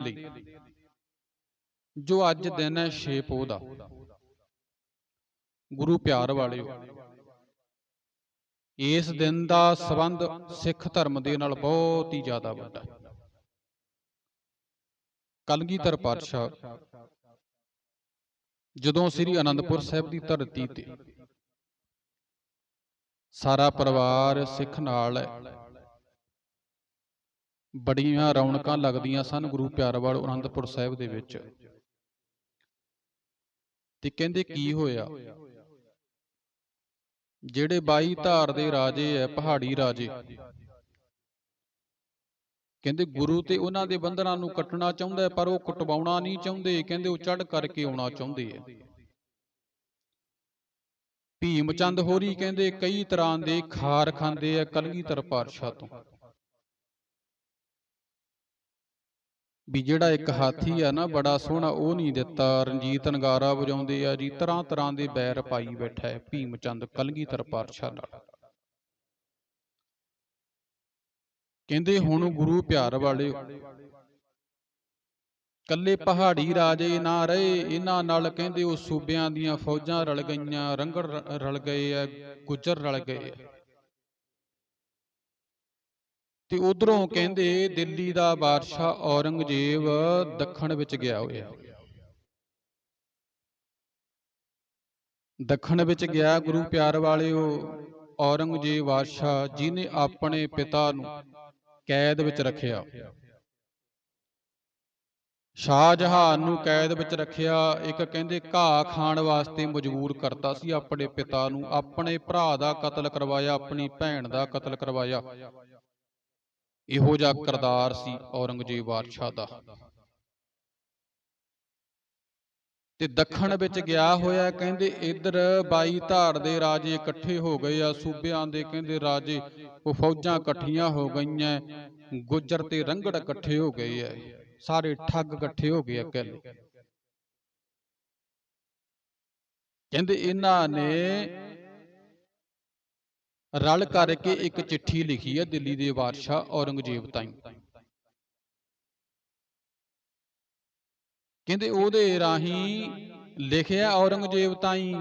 ਲਈ। ਜੋ ਅੱਜ ਦਿਨ ਹੈ 6 ਪੋਹ ਦਾ। ਗੁਰੂ ਪਿਆਰ ਵਾਲਿਓ ਇਸ ਦਿਨ ਦਾ ਸੰਬੰਧ ਸਿੱਖ ਧਰਮ ਦੇ ਨਾਲ ਬਹੁਤ ਹੀ ਜ਼ਿਆਦਾ ਵੱਡਾ ਹੈ। ਕਲਗੀਧਰ ਪਾਤਸ਼ਾਹ ਜਦੋਂ ਸ੍ਰੀ ਅਨੰਦਪੁਰ ਸਾਹਿਬ ਦੀ ਧਰਤੀ ਤੇ ਸਾਰਾ ਪਰਿਵਾਰ ਸਿੱਖ ਨਾਲ ਹੈ ਬੜੀਆਂ ਰੌਣਕਾਂ ਲੱਗਦੀਆਂ ਸਨ ਗੁਰੂ ਪਿਆਰਵਾਲ ਅਨੰਦਪੁਰ ਸਾਹਿਬ ਦੇ ਵਿੱਚ। ਤੇ ਕਹਿੰਦੇ ਕੀ ਹੋਇਆ? ਜਿਹੜੇ 22 ਧਾਰ ਦੇ ਰਾਜੇ ਐ ਪਹਾੜੀ ਰਾਜੇ। ਕਹਿੰਦੇ ਗੁਰੂ ਤੇ ਉਹਨਾਂ ਦੇ ਬੰਧਨਾਂ ਨੂੰ ਕੱਟਣਾ ਚਾਹੁੰਦਾ ਪਰ ਉਹ ਕਟਵਾਉਣਾ ਨਹੀਂ ਚਾਹੁੰਦੇ ਕਹਿੰਦੇ ਉਹ ਚੜ ਕਰਕੇ ਆਉਣਾ ਚਾਹੁੰਦੇ ਐ। ਭੀਮ ਚੰਦ ਹੋਰੀ ਕਹਿੰਦੇ ਕਈ ਤਰ੍ਹਾਂ ਦੇ ਖਾਰ ਖਾਂਦੇ ਆ ਕਲਗੀਧਰ ਪਾਤਸ਼ਾਹ ਤੋਂ। ਵੀ ਜਿਹੜਾ ਇੱਕ ਹਾਥੀ ਆ ਨਾ, ਬੜਾ ਸੋਹਣਾ, ਉਹ ਨਹੀਂ ਦਿੱਤਾ। ਰਣਜੀਤ ਨਗਾਰਾ ਵਜਾਉਂਦੇ ਆ ਜੀ ਤਰ੍ਹਾਂ ਤਰ੍ਹਾਂ ਦੇ ਬੈਰ ਪਾਈ ਬੈਠਾ ਹੈ ਭੀਮ ਚੰਦ ਕਲਗੀਧਰ ਪਾਤਸ਼ਾਹ ਨਾਲ। ਕਹਿੰਦੇ ਹੁਣ ਗੁਰੂ ਪਿਆਰ ਵਾਲੇ, ਕੱਲੇ ਪਹਾੜੀ ਰਾਜੇ ਨਾ ਰਹੇ, ਇਹਨਾਂ ਨਾਲ ਕਹਿੰਦੇ ਉਹ ਸੂਬਿਆਂ ਦੀਆਂ ਫੌਜਾਂ ਰਲ ਗਈਆਂ, ਰੰਗੜ ਰਲ ਗਏ ਆ ਗੁਜ਼ਰ ਰਲ ਗਏ ਆ ਤੇ ਉਧਰੋਂ ਕਹਿੰਦੇ ਦਿੱਲੀ ਦਾ ਬਾਦਸ਼ਾਹ ਔਰੰਗਜ਼ੇਬ ਦੱਖਣ ਵਿੱਚ ਗਿਆ ਹੋਇਆ। ਦੱਖਣ ਵਿੱਚ ਗਿਆ ਗੁਰੂ ਪਿਆਰ ਵਾਲਿਓ, ਔਰੰਗਜ਼ੇਬ ਬਾਦਸ਼ਾਹ ਜਿਨੇ ਆਪਣੇ ਪਿਤਾ ਨੂੰ ਕੈਦ ਵਿੱਚ ਰੱਖਿਆ। ਸ਼ਾਹਜਹਾਨ ਨੂੰ ਕੈਦ ਵਿੱਚ ਰੱਖਿਆ, ਇੱਕ ਕਹਿੰਦੇ ਘਾਹ ਖਾਣ ਵਾਸਤੇ ਮਜਬੂਰ ਕਰਤਾ ਸੀ ਆਪਣੇ ਪਿਤਾ ਨੂੰ, ਆਪਣੇ ਭਰਾ ਦਾ ਕਤਲ ਕਰਵਾਇਆ, ਆਪਣੀ ਭੈਣ ਦਾ ਕਤਲ ਕਰਵਾਇਆ। ਇਹੋ ਜਿਹਾ ਕਰਦਾਰ ਸੀ ਔਰੰਗਜ਼ੇਬ ਬਾਦਸ਼ਾਹ ਦਾ। ਤੇ ਦੱਖਣ ਵਿੱਚ ਗਿਆ ਹੋਇਆ ਕਹਿੰਦੇ ਇੱਧਰ 22 ਧਾਰ ਦੇ ਰਾਜੇ ਇਕੱਠੇ ਹੋ ਗਏ ਆ ਸੂਬਿਆਂ ਦੇ ਕਹਿੰਦੇ ਰਾਜੇ ਉਹ ਫੌਜਾਂ ਇਕੱਠੀਆਂ ਹੋ ਗਈਆਂ ਗੁੱਜਰ ਤੇ ਰੰਗੜ ਇਕੱਠੇ ਹੋ ਗਏ ਆ ਸਾਰੇ ਠੱਗ ਇਕੱਠੇ ਹੋ ਗਏ ਆ ਕਹਿੰਦੇ ਕਹਿੰਦੇ ਇਹਨਾਂ ਨੇ ਰਲ ਕਰਕੇ ਇੱਕ ਚਿੱਠੀ ਲਿਖੀ ਹੈ ਦਿੱਲੀ ਦੇ ਬਾਦਸ਼ਾਹ ਔਰੰਗਜ਼ੇਬ ਤਾਈਂ। ਕਹਿੰਦੇ ਉਹਦੇ ਰਾਹੀਂ ਲਿਖਿਆ ਔਰੰਗਜ਼ੇਬ ਤਾਈਂ।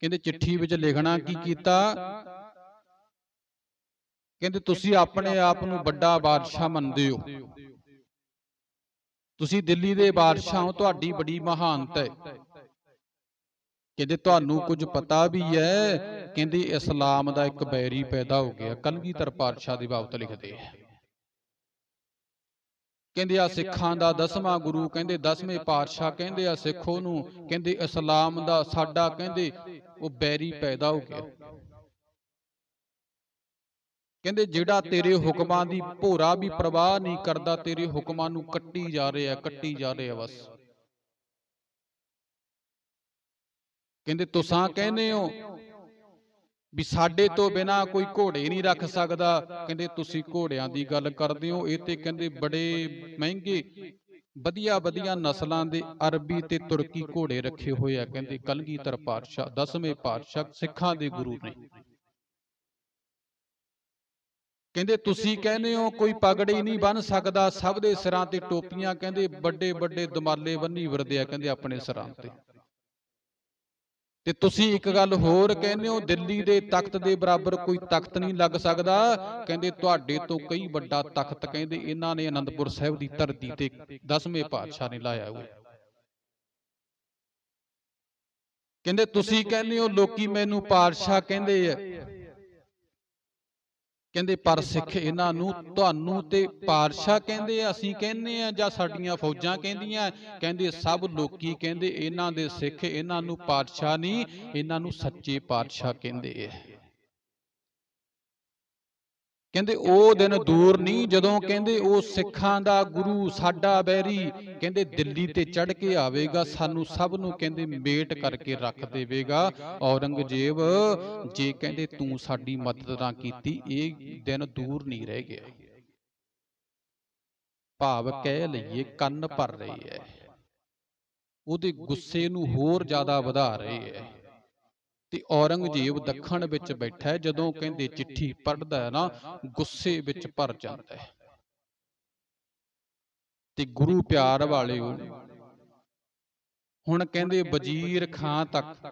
ਕਹਿੰਦੇ ਚਿੱਠੀ ਵਿੱਚ ਲਿਖਣਾ ਕੀ ਕੀਤਾ? ਕਹਿੰਦੇ ਤੁਸੀਂ ਆਪਣੇ ਆਪ ਨੂੰ ਵੱਡਾ ਬਾਦਸ਼ਾਹ ਮੰਨਦੇ ਹੋ। ਤੁਸੀਂ ਦਿੱਲੀ ਦੇ ਬਾਦਸ਼ਾਹ ਹੋ, ਤੁਹਾਡੀ ਬੜੀ ਮਹਾਨਤਾ ਹੈ। ਕਹਿੰਦੇ ਤੁਹਾਨੂੰ ਕੁਝ ਪਤਾ ਵੀ ਹੈ, ਕਹਿੰਦੇ ਇਸਲਾਮ ਦਾ ਇੱਕ ਬੈਰੀ ਪੈਦਾ ਹੋ ਗਿਆ, ਕਲਗੀਧਰ ਪਾਤਸ਼ਾਹ ਦੀ ਬਾਬਤ ਲਿਖਦੇ ਆ। ਕਹਿੰਦੇ ਆ ਸਿੱਖਾਂ ਦਾ ਦਸਵਾਂ ਗੁਰੂ, ਕਹਿੰਦੇ ਦਸਵੇਂ ਪਾਤਸ਼ਾਹ, ਕਹਿੰਦੇ ਆ ਸਿੱਖੋ ਨੂੰ, ਕਹਿੰਦੇ ਇਸਲਾਮ ਦਾ ਸਾਡਾ, ਕਹਿੰਦੇ ਉਹ ਬੈਰੀ ਪੈਦਾ ਹੋ ਗਿਆ। ਕਹਿੰਦੇ ਜਿਹੜਾ ਤੇਰੇ ਹੁਕਮਾਂ ਦੀ ਭੋਰਾ ਵੀ ਪ੍ਰਵਾਹ ਨਹੀਂ ਕਰਦਾ, ਤੇਰੇ ਹੁਕਮਾਂ ਨੂੰ ਕੱਟੀ ਜਾ ਰਿਹਾ, ਕੱਟੀ ਜਾ ਰਿਹਾ ਬਸ। ਕਹਿੰਦੇ ਤੁਸਾਂ ਕਹਿੰਦੇ ਹੋ ਵੀ ਸਾਡੇ ਤੋਂ ਬਿਨਾ ਕੋਈ ਘੋੜੇ ਨਹੀਂ ਰੱਖ ਸਕਦਾ। ਕਹਿੰਦੇ ਤੁਸੀਂ ਘੋੜਿਆਂ ਦੀ ਗੱਲ ਕਰਦੇ ਹੋ। ਇਹ ਤੇ ਕਹਿੰਦੇ ਬੜੇ ਮਹਿੰਗੇ ਵਧੀਆ ਵਧੀਆ ਨਸਲਾਂ ਦੇ ਅਰਬੀ ਤੇ ਤੁਰਕੀ ਘੋੜੇ ਰੱਖੇ ਹੋਏ ਆ। ਕਹਿੰਦੇ ਕਲਗੀਧਰ ਪਾਤਸ਼ਾਹ ਦਸਵੇਂ ਪਾਤਸ਼ਾਹ ਸਿੱਖਾਂ ਦੇ ਗੁਰੂ ਨੇ। ਕਹਿੰਦੇ ਤੁਸੀਂ ਕਹਿੰਦੇ ਹੋ ਕੋਈ ਪਗੜੀ ਨਹੀਂ ਬੰਨ ਸਕਦਾ। ਸਭ ਦੇ ਸਿਰਾਂ ਤੇ ਟੋਪੀਆਂ ਕਹਿੰਦੇ ਵੱਡੇ ਵੱਡੇ ਦਮਾਲੇ ਬੰਨੀ ਵਰਦੇ ਆ। ਕਹਿੰਦੇ ਆਪਣੇ ਸਿਰਾਂ ਤੇ। ਤੇ ਤੁਸੀਂ ਇੱਕ ਗੱਲ ਹੋਰ ਕਹਿੰਦੇ ਹੋ, ਦਿੱਲੀ ਦੇ ਤਖਤ ਦੇ ਬਰਾਬਰ ਕੋਈ ਤਖਤ ਨਹੀਂ ਲੱਗ ਸਕਦਾ? ਕਹਿੰਦੇ ਤੁਹਾਡੇ ਤੋਂ ਕਈ ਵੱਡਾ ਤਖਤ ਕਹਿੰਦੇ ਇਹਨਾਂ ਨੇ ਅਨੰਦਪੁਰ ਸਾਹਿਬ ਦੀ ਧਰਤੀ ਤੇ ਦਸਵੇਂ ਪਾਤਸ਼ਾਹ ਨੇ ਲਾਇਆ ਹੋਇਆ। ਕਹਿੰਦੇ ਤੁਸੀਂ ਕਹਿੰਦੇ ਹੋ, ਲੋਕੀ ਮੈਨੂੰ ਪਾਤਸ਼ਾਹ ਕਹਿੰਦੇ ਆ। ਕਹਿੰਦੇ, ਪਰ ਸਿੱਖ ਇਹਨਾਂ ਨੂੰ ਤੁਹਾਨੂੰ ਤੇ ਪਾਤਸ਼ਾਹ ਕਹਿੰਦੇ, ਅਸੀਂ ਕਹਿੰਦੇ ਆ ਜਾਂ ਸਾਡੀਆਂ ਫੌਜਾਂ ਕਹਿੰਦੀਆਂ ਕਹਿੰਦੇ, ਸਭ ਲੋਕੀ ਕਹਿੰਦੇ, ਇਹਨਾਂ ਦੇ ਸਿੱਖ ਇਹਨਾਂ ਨੂੰ ਪਾਤਸ਼ਾਹ ਨਹੀਂ, ਇਹਨਾਂ ਨੂੰ ਸੱਚੇ ਪਾਤਸ਼ਾਹ ਕਹਿੰਦੇ ਆ ਕਹਿੰਦੇ ਉਹ ਦਿਨ ਦੂਰ ਨਹੀਂ, ਜਦੋਂ ਕਹਿੰਦੇ ਉਹ ਸਿੱਖਾਂ ਦਾ ਗੁਰੂ ਸਾਡਾ ਬੈਰੀ, ਕਹਿੰਦੇ ਦਿੱਲੀ ਤੇ ਚੜ ਕੇ ਆਵੇਗਾ, ਸਾਨੂੰ ਸਭ ਨੂੰ ਕਹਿੰਦੇ ਮੇਟ ਕਰਕੇ ਰੱਖ ਦੇਵੇਗਾ। ਔਰੰਗਜ਼ੇਬ, ਜੇ ਕਹਿੰਦੇ ਤੂੰ ਸਾਡੀ ਮਦਦ ਨਾ ਕੀਤੀ, ਇਹ ਦਿਨ ਦੂਰ ਨਹੀਂ ਰਹਿ ਗਿਆ। ਭਾਵ ਕਹਿ ਲਈਏ ਕੰਨ ਭਰ ਰਹੀ ਹੈ। ਉਹਦੇ ਗੁੱਸੇ ਨੂੰ ਹੋਰ ਜ਼ਿਆਦਾ ਵਧਾ ਰਹੇ ਹੈ। ਤੇ ਔਰੰਗਜ਼ੇਬ ਦੱਖਣ ਵਿੱਚ ਬੈਠਾ ਜਦੋਂ ਕਹਿੰਦੇ ਚਿੱਠੀ ਪੜ੍ਹਦਾ ਹੈ ਨਾ, ਗੁੱਸੇ ਵਿੱਚ ਭਰ ਜਾਂਦਾ ਹੈ। ਤੇ ਗੁਰੂ ਪਿਆਰ ਵਾਲਿਓ, ਹੁਣ ਕਹਿੰਦੇ ਵਜ਼ੀਰ ਖਾਂ ਤੱਕ।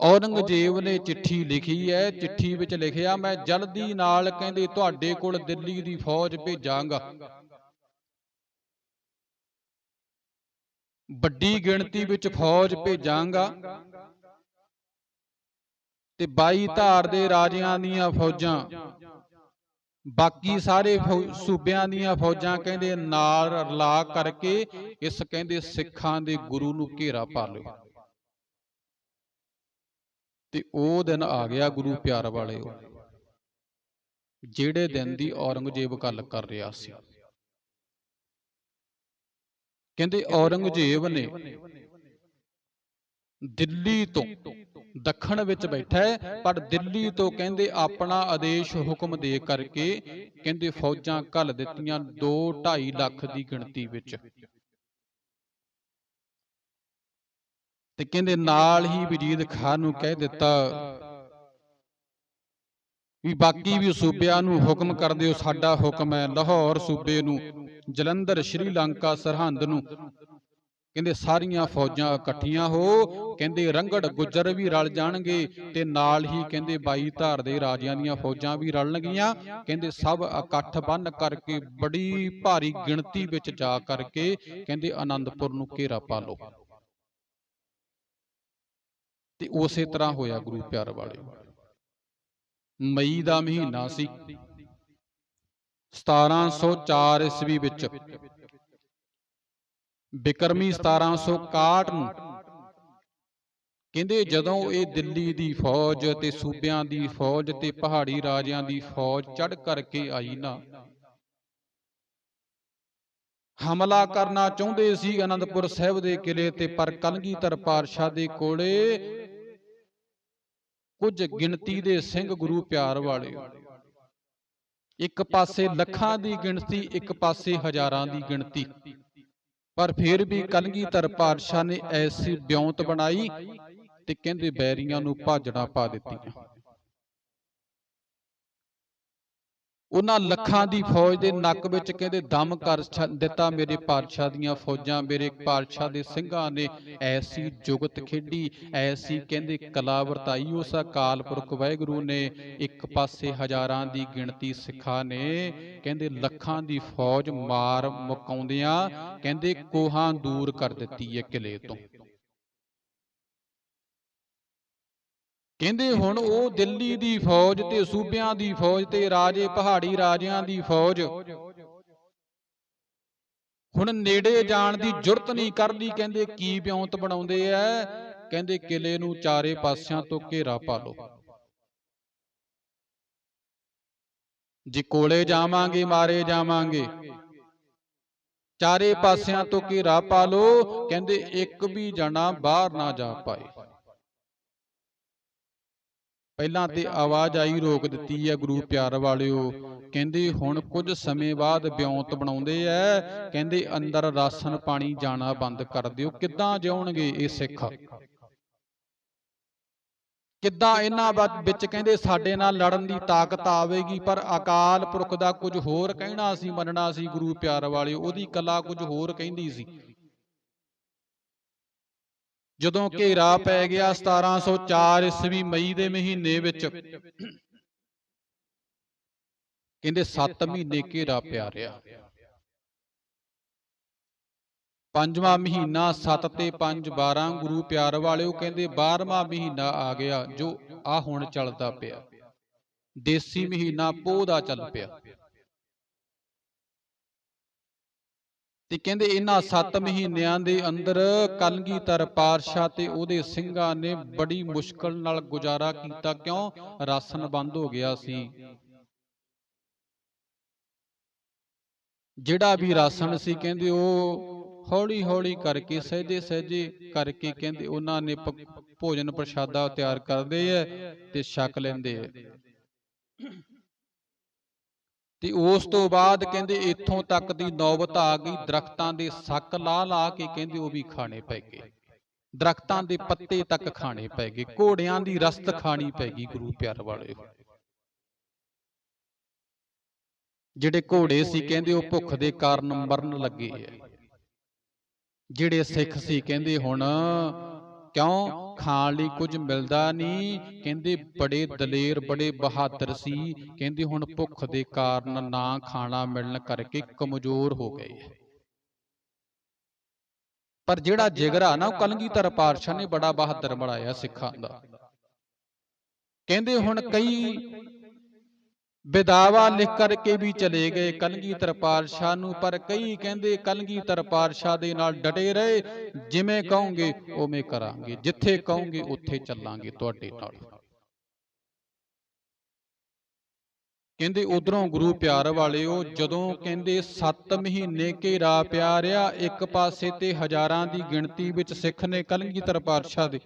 ਔਰੰਗਜ਼ੇਬ ਨੇ ਚਿੱਠੀ ਲਿਖੀ ਹੈ, ਚਿੱਠੀ ਵਿੱਚ ਲਿਖਿਆ, ਮੈਂ ਜਲਦੀ ਨਾਲ ਕਹਿੰਦੇ ਤੁਹਾਡੇ ਕੋਲ ਦਿੱਲੀ ਦੀ ਫੌਜ ਭੇਜਾਂਗਾ। ਵੱਡੀ ਗਿਣਤੀ ਵਿੱਚ ਫੌਜ ਭੇਜਾਂਗਾ ਤੇ 22 ਧਾਰ ਦੇ ਰਾਜਿਆਂ ਦੀਆਂ ਫੌਜਾਂ। ਬਾਕੀ ਸਾਰੇ ਫੌ- ਸੂਬਿਆਂ ਦੀਆਂ ਫੌਜਾਂ ਕਹਿੰਦੇ ਨਾਲ ਰਲਾ ਕਰਕੇ ਇਸ ਕਹਿੰਦੇ ਸਿੱਖਾਂ ਦੇ ਗੁਰੂ ਨੂੰ ਘੇਰਾ ਪਾ ਲਿਓ। ਤੇ ਉਹ ਦਿਨ ਆ ਗਿਆ ਗੁਰੂ ਪਿਆਰ ਵਾਲਿਓ, ਜਿਹੜੇ ਦਿਨ ਦੀ ਔਰੰਗਜ਼ੇਬ ਗੱਲ ਕਰ ਰਿਹਾ ਸੀ। ਕਹਿੰਦੇ ਔਰੰਗਜ਼ੇਬ ਨੇ ਦਿੱਲੀ ਤੋਂ ਦੱਖਣ ਵਿੱਚ ਬੈਠਾ ਹੈ ਪਰ ਦਿੱਲੀ ਤੋਂ ਕਹਿੰਦੇ ਆਪਣਾ ਆਦੇਸ਼ ਹੁਕਮ ਦੇ ਕਰਕੇ ਕਹਿੰਦੇ ਫੌਜਾਂ ਘੱਲ ਦਿੱਤੀਆਂ 2 2.5 ਲੱਖ ਦੀ ਗਿਣਤੀ ਵਿੱਚ। ਤੇ ਕਹਿੰਦੇ ਨਾਲ ਹੀ ਵਜੀਦ ਖਾਨ ਨੂੰ ਕਹਿ ਦਿੱਤਾ ਵੀ ਬਾਕੀ ਵੀ ਸੂਬਿਆਂ ਨੂੰ ਹੁਕਮ ਕਰ ਦਿਓ ਸਾਡਾ ਹੁਕਮ ਹੈ ਲਾਹੌਰ ਸੂਬੇ ਨੂੰ। ਜਲੰਧਰ ਸ਼੍ਰੀਲੰਕਾ ਸਰਹੰਦ ਨੂੰ। ਕਹਿੰਦੇ ਸਾਰੀਆਂ ਫੌਜਾਂ ਇਕੱਠੀਆਂ ਹੋ, ਕਹਿੰਦੇ ਰੰਗੜ ਗੁੱਜਰ ਵੀ ਰਲ ਜਾਣਗੇ ਤੇ ਨਾਲ ਹੀ ਕਹਿੰਦੇ 22 ਧਾਰ ਦੇ ਰਾਜਿਆਂ ਦੀਆਂ ਫੌਜਾਂ ਵੀ ਰਲਣਗੀਆਂ। ਕਹਿੰਦੇ ਸਭ ਇਕੱਠ ਬੰਨ ਕਰਕੇ ਬੜੀ ਭਾਰੀ ਗਿਣਤੀ ਵਿੱਚ ਜਾ ਕਰਕੇ ਕਹਿੰਦੇ ਆਨੰਦਪੁਰ ਨੂੰ ਘੇਰਾ ਪਾ ਲਓ। ਤੇ ਉਸੇ ਤਰ੍ਹਾਂ ਹੋਇਆ ਗੁਰੂ ਪਿਆਰ ਵਾਲੇ। ਮਈ ਦਾ ਮਹੀਨਾ ਸੀ। 1704 ਈਸਵੀ ਵਿੱਚ। ਬਿਕਰਮੀ 1761 ਨੂੰ ਕਹਿੰਦੇ ਜਦੋਂ ਇਹ ਦਿੱਲੀ ਦੀ ਫੌਜ ਤੇ ਸੂਬਿਆਂ ਦੀ ਫੌਜ ਤੇ ਪਹਾੜੀ ਰਾਜਿਆਂ ਦੀ ਫੌਜ ਚੜ ਕਰਕੇ ਆਈ ਨਾ, ਹਮਲਾ ਕਰਨਾ ਚਾਹੁੰਦੇ ਸੀ ਅਨੰਦਪੁਰ ਸਾਹਿਬ ਦੇ ਕਿਲੇ ਤੇ, ਪਰ ਕਲਗੀਧਰ ਪਾਤਸ਼ਾਹ ਦੇ ਕੋਲੇ ਕੁਝ ਗਿਣਤੀ ਦੇ ਸਿੰਘ ਗੁਰੂ ਪਿਆਰ ਵਾਲੇ ਇੱਕ ਪਾਸੇ ਲੱਖਾਂ ਦੀ ਗਿਣਤੀ ਇੱਕ ਪਾਸੇ ਹਜ਼ਾਰਾਂ ਦੀ ਗਿਣਤੀ। ਪਰ ਫਿਰ ਵੀ ਕਲਗੀਧਰ ਪਾਤਸ਼ਾਹ ਨੇ ਐਸੀ ਬਿਉਂਤ ਬਣਾਈ ਤੇ ਕਹਿੰਦੇ ਬੈਰੀਆਂ ਨੂੰ ਭਾਜੜਾ ਪਾ ਦਿੱਤੀਆਂ। ਉਹਨਾਂ ਲੱਖਾਂ ਦੀ ਫੌਜ ਦੇ ਨੱਕ ਵਿੱਚ ਕਹਿੰਦੇ ਦਮ ਕਰ ਦਿੱਤਾ ਮੇਰੇ ਪਾਤਸ਼ਾਹ ਦੀਆਂ ਫੌਜਾਂ ਮੇਰੇ ਪਾਤਸ਼ਾਹ ਦੇ ਸਿੰਘਾਂ ਨੇ ਐਸੀ ਜੁਗਤ ਖੇਡੀ ਐਸੀ ਕਹਿੰਦੇ ਕਲਾ ਵਰਤਾਈ ਉਸ ਅਕਾਲ ਪੁਰਖ ਵਾਹਿਗੁਰੂ ਨੇ ਇੱਕ ਪਾਸੇ ਹਜ਼ਾਰਾਂ ਦੀ ਗਿਣਤੀ ਸਿੱਖਾਂ ਨੇ ਕਹਿੰਦੇ ਲੱਖਾਂ ਦੀ ਫੌਜ ਮਾਰ ਮੁਕਾਉਂਦਿਆਂ ਕਹਿੰਦੇ ਕੋਹਾਂ ਦੂਰ ਕਰ ਦਿੱਤੀ ਹੈ ਕਿਲੇ ਤੋਂ। ਕਹਿੰਦੇ ਹੁਣ ਉਹ ਦਿੱਲੀ ਦੀ ਫੌਜ ਤੇ ਸੂਬਿਆਂ ਦੀ ਫੌਜ ਤੇ ਰਾਜੇ ਪਹਾੜੀ ਰਾਜਿਆਂ ਦੀ ਫੌਜ। ਹੁਣ ਨੇੜੇ ਜਾਣ ਦੀ ਜੁਰਤ ਨਹੀਂ ਕਰਦੀ, ਕਹਿੰਦੇ ਕੀ ਬਿਉਂਤ ਬਣਾਉਂਦੇ ਐ? ਕਹਿੰਦੇ ਕਿਲੇ ਨੂੰ ਚਾਰੇ ਪਾਸਿਆਂ ਤੋਂ ਘੇਰਾ ਪਾ ਲਓ। ਜੇ ਕੋਲੇ ਜਾਵਾਂਗੇ, ਮਾਰੇ ਜਾਵਾਂਗੇ, ਚਾਰੇ ਪਾਸਿਆਂ ਤੋਂ ਘੇਰਾ ਪਾ ਲਓ, ਕਹਿੰਦੇ ਇੱਕ ਵੀ ਜਣਾ ਬਾਹਰ ਨਾ ਜਾ ਪਾਏ। ਪਹਿਲਾਂ ਤੇ ਆਵਾਜ਼ ਆਈ ਰੋਕ ਦਿੱਤੀ ਹੈ ਗੁਰੂ ਪਿਆਰ ਵਾਲਿਓ। ਕਹਿੰਦੇ ਹੁਣ ਕੁਝ ਸਮੇਂ ਬਾਅਦ ਬਿਉਂਤ ਬਣਾਉਂਦੇ ਐ। ਕਹਿੰਦੇ ਅੰਦਰ ਰਾਸ਼ਨ ਪਾਣੀ ਜਾਣਾ ਬੰਦ ਕਰ ਦਿਓ। ਕਿੱਦਾਂ ਜਿਉਣਗੇ ਇਹ ਸਿੱਖ? ਕਿੱਦਾਂ ਇਹਨਾਂ ਵਿੱਚ ਕਹਿੰਦੇ ਸਾਡੇ ਨਾਲ ਲੜਨ ਦੀ ਤਾਕਤ ਆਵੇਗੀ ਪਰ ਅਕਾਲ ਪੁਰਖ ਦਾ ਕੁਝ ਹੋਰ ਕਹਿਣਾ ਸੀ ਮੰਨਣਾ ਸੀ ਗੁਰੂ ਪਿਆਰ ਵਾਲਿਓ। ਉਹਦੀ ਕਲਾ ਕੁਝ ਹੋਰ ਕਹਿੰਦੀ ਸੀ। ਜਦੋਂ ਘੇਰਾ ਪੈ ਗਿਆ 1704 ਈਸਵੀ ਮਈ ਦੇ ਮਹੀਨੇ ਵਿੱਚ। ਕਹਿੰਦੇ 7 ਮਹੀਨੇ ਘੇਰਾ ਪਿਆ ਰਿਹਾ। ਪੰਜਵਾਂ ਮਹੀਨਾ 7 ਤੇ 5 12 ਗੁਰੂ ਪਿਆਰ ਵਾਲਿਓ ਕਹਿੰਦੇ 12ਵਾਂ ਮਹੀਨਾ ਆ ਗਿਆ ਜੋ ਆ ਹੁਣ ਚੱਲਦਾ ਪਿਆ। ਦੇਸੀ ਮਹੀਨਾ ਪੋਹ ਦਾ ਚੱਲ ਪਿਆ। ਤੇ ਕਹਿੰਦੇ ਇਹਨਾਂ 7 ਮਹੀਨਿਆਂ ਦੇ ਅੰਦਰ ਕਲਗੀਧਰ ਪਾਤਸ਼ਾਹ ਤੇ ਉਹਦੇ ਸਿੰਘਾਂ ਨੇ ਬੜੀ ਮੁਸ਼ਕਲ ਨਾਲ ਗੁਜ਼ਾਰਾ ਕੀਤਾ। ਕਿਉਂ? ਰਾਸ਼ਨ ਬੰਦ ਹੋ ਗਿਆ ਸੀ। ਜਿਹੜਾ ਵੀ ਰਾਸ਼ਨ ਸੀ ਕਹਿੰਦੇ ਉਹ ਹੌਲੀ ਹੌਲੀ ਕਰਕੇ ਸਹਜੇ ਸਹਜੇ ਕਰਕੇ ਕਹਿੰਦੇ ਉਹਨਾਂ ਨੇ ਭੋਜਨ ਪ੍ਰਸ਼ਾਦਾ ਤਿਆਰ ਕਰਦੇ ਐ ਤੇ ਛਕ ਲੈਂਦੇ ਐ। ਤੇ ਉਸ ਤੋਂ ਬਾਅਦ ਕਹਿੰਦੇ ਇੱਥੋਂ ਤੱਕ ਦੀ ਨੌਬਤ ਆ ਗਈ ਦਰਖਤਾਂ ਦੇ ਸੱਕ ਲਾ ਲਾ ਕੇ ਕਹਿੰਦੇ ਉਹ ਵੀ ਖਾਣੇ ਪੈ ਗਏ। ਦਰਖਤਾਂ ਦੇ ਪੱਤੇ ਤੱਕ ਖਾਣੇ ਪੈ ਗਏ ਘੋੜਿਆਂ ਦੀ ਰਸਤ ਖਾਣੀ ਪੈ ਗਈ ਗੁਰੂ ਪਿਆਰ ਵਾਲੇ ਜਿਹੜੇ ਘੋੜੇ ਸੀ ਕਹਿੰਦੇ ਉਹ ਭੁੱਖ ਦੇ ਕਾਰਨ ਮਰਨ ਲੱਗੇ ਐ ਜਿਹੜੇ ਸਿੱਖ ਸੀ ਕਹਿੰਦੇ ਹੁਣ ਕਿਉਂ ਖਾਣ ਲਈ ਕੁਝ ਮਿਲਦਾ ਨਹੀਂ? ਕਹਿੰਦੇ ਬੜੇ ਦਲੇਰ ਬੜੇ ਬਹਾਦਰ ਸੀ। ਕਹਿੰਦੇ ਹੁਣ ਭੁੱਖ ਦੇ ਕਾਰਨ ਨਾ ਖਾਣਾ ਮਿਲਣ ਕਰਕੇ ਕਮਜ਼ੋਰ ਹੋ ਗਏ। ਪਰ ਜਿਹੜਾ ਜਿਗਰਾ ਨਾ ਉਹ ਕਲਗੀਧਰ ਪਾਤਸ਼ਾਹ ਨੇ ਬੜਾ ਬਹਾਦਰ ਬਣਾਇਆ ਸਿੱਖਾਂ ਦਾ। ਕਹਿੰਦੇ ਹੁਣ ਕਈ ਵਿਦਾਵਾ ਲਿਖ ਕਰਕੇ ਵੀ ਚਲੇ ਗਏ ਕਲਗੀਧਰ ਪਾਤਸ਼ਾਹ ਨੂੰ, ਪਰ ਕਈ ਕਹਿੰਦੇ ਕਲਗੀਧਰ ਪਾਤਸ਼ਾਹ ਦੇ ਨਾਲ ਡਟੇ ਰਹੇ। ਜਿਵੇਂ ਕਹੋਗੇ, ਉਵੇਂ ਕਰਾਂਗੇ। ਜਿੱਥੇ ਕਹੋਗੇ, ਉੱਥੇ ਚੱਲਾਂਗੇ ਤੁਹਾਡੇ ਨਾਲ। ਕਹਿੰਦੇ, ਉਧਰੋਂ ਗੁਰੂ ਪਿਆਰ ਵਾਲਿਓ, ਜਦੋਂ ਕਹਿੰਦੇ 7 ਮਹੀਨੇ ਘੇਰਾ ਪਿਆ ਰਿਆ ਇੱਕ ਪਾਸੇ ਤੇ ਹਜ਼ਾਰਾਂ ਦੀ ਗਿਣਤੀ ਵਿੱਚ ਸਿੱਖ ਨੇ ਕਲਗੀਧਰ ਪਾਤਸ਼ਾਹ ਦੇ।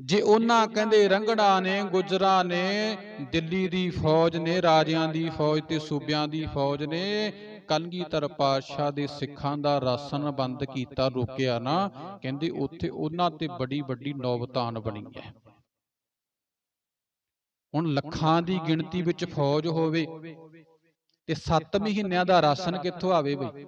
ਜੇ ਉਹਨਾਂ ਕਹਿੰਦੇ ਰੰਗੜਾ ਨੇ, ਗੁਜਰਾਂ ਨੇ, ਦਿੱਲੀ ਦੀ ਫੌਜ ਨੇ, ਰਾਜਿਆਂ ਦੀ ਫੌਜ ਤੇ ਸੂਬਿਆਂ ਦੀ ਫੌਜ ਨੇ, ਕਲਗੀਧਰ ਪਾਤਸ਼ਾਹ ਦੇ ਸਿੱਖਾਂ ਦਾ ਰਾਸ਼ਨ ਬੰਦ ਕੀਤਾ, ਰੋਕਿਆ ਨਾ, ਕਹਿੰਦੇ ਉੱਥੇ ਉਹਨਾਂ ਤੇ ਬੜੀ ਵੱਡੀ ਨੌਬਤਾਨ ਬਣੀ ਹੈ। ਹੁਣ ਲੱਖਾਂ ਦੀ ਗਿਣਤੀ ਵਿੱਚ ਫੌਜ ਹੋਵੇ ਤੇ 7 ਮਹੀਨਿਆਂ ਦਾ ਰਾਸ਼ਨ ਕਿੱਥੋਂ ਆਵੇ ਬਈ?